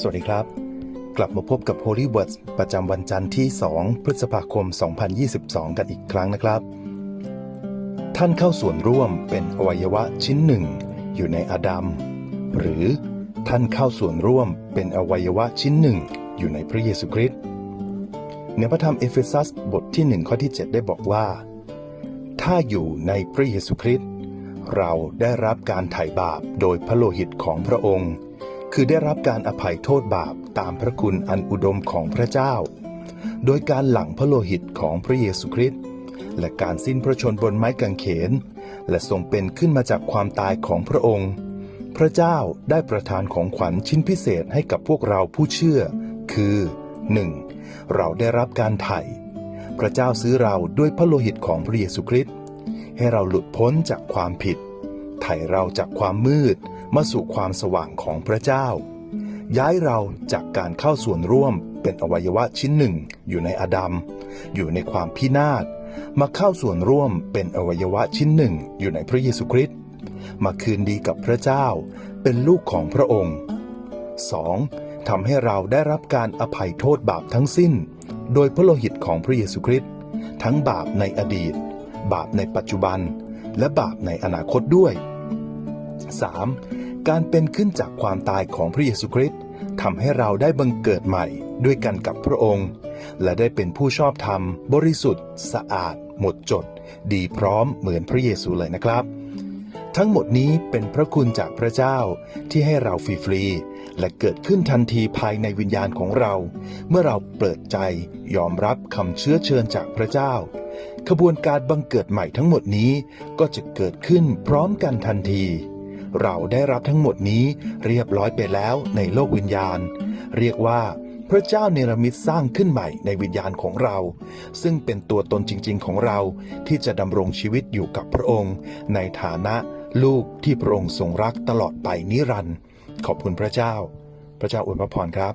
สวัสดีครับ กลับมาพบกับ Holy Words ประจำวันจันทร์ที่ 2 พฤษภาคม 2022 กันอีกครั้งนะครับ ท่านเข้าส่วนร่วมเป็นอวัยวะชิ้นหนึ่ง อยู่ในอาดัม หรือท่านเข้าส่วนร่วมเป็นอวัยวะชิ้นหนึ่ง อยู่ในพระเยซูคริสต์ในพระธรรมเอเฟซัสบทที่1ข้อที่ 7 ได้บอกว่า ถ้าอยู่ในพระเยซูคริสต์เราได้รับการไถ่บาปโดยพระโลหิตของพระองค์ คือได้รับการอภัยโทษบาปตามพระคุณอันอุดมของพระเจ้า โดยการหลั่งพระโลหิตของพระเยซูคริสต์และการสิ้นพระชนบนไม้กางเขน และทรงเป็นขึ้นมาจากความตายของพระองค์ พระเจ้าได้ประทานของขวัญชิ้นพิเศษให้กับพวกเราผู้เชื่อ คือ 1. เราได้รับการไถ่ พระเจ้าซื้อเราด้วยพระโลหิตของพระเยซูคริสต์ให้เราหลุดพ้นจากความผิด ไถ่เราจากความมืดมาสู่ความสว่างของพระเจ้า ย้ายเราจากการเข้าส่วนร่วมเป็นอวัยวะชิ้นหนึ่งอยู่ในอดัม อยู่ในความพินาศ มาเข้าส่วนร่วมเป็นอวัยวะชิ้นหนึ่งอยู่ในพระเยซูคริสต์ มาคืนดีกับพระเจ้า เป็นลูกของพระองค์ 2. ทำให้เราได้รับการอภัยโทษบาปทั้งสิ้น โดยพระโลหิตของพระเยซูคริสต์ ทั้งบาปในอดีต บาปในปัจจุบัน และบาปในอนาคตด้วย 3. การเป็นขึ้นจากความตายของพระเยซูคริสต์ทำให้เราได้บังเกิดใหม่ด้วยกันกับพระองค์ และได้เป็นผู้ชอบธรรม บริสุทธิ์ สะอาด หมดจด ดีพร้อมเหมือนพระเยซูเลยนะครับ ทั้งหมดนี้เป็นพระคุณจากพระเจ้าที่ให้เราฟรีๆและเกิดขึ้นทันทีภายในวิญญาณของเรา เมื่อเราเปิดใจยอมรับคำเชื้อเชิญจากพระเจ้าขบวนการบังเกิดใหม่ทั้งหมดนี้ก็จะเกิดขึ้นพร้อมกันทันที เราได้รับทั้งหมดนี้เรียบร้อยไปแล้วในโลกวิญญาณ เรียกว่าพระเจ้าเนรมิตสร้างขึ้นใหม่ในวิญญาณของเรา ซึ่งเป็นตัวตนจริง ๆ ของเราที่จะดำรงชีวิตอยู่กับพระองค์ ในฐานะลูกที่พระองค์ทรงรักตลอดไปนิรันดร์ขอบคุณพระเจ้า พระเจ้าอวยพระพรครับ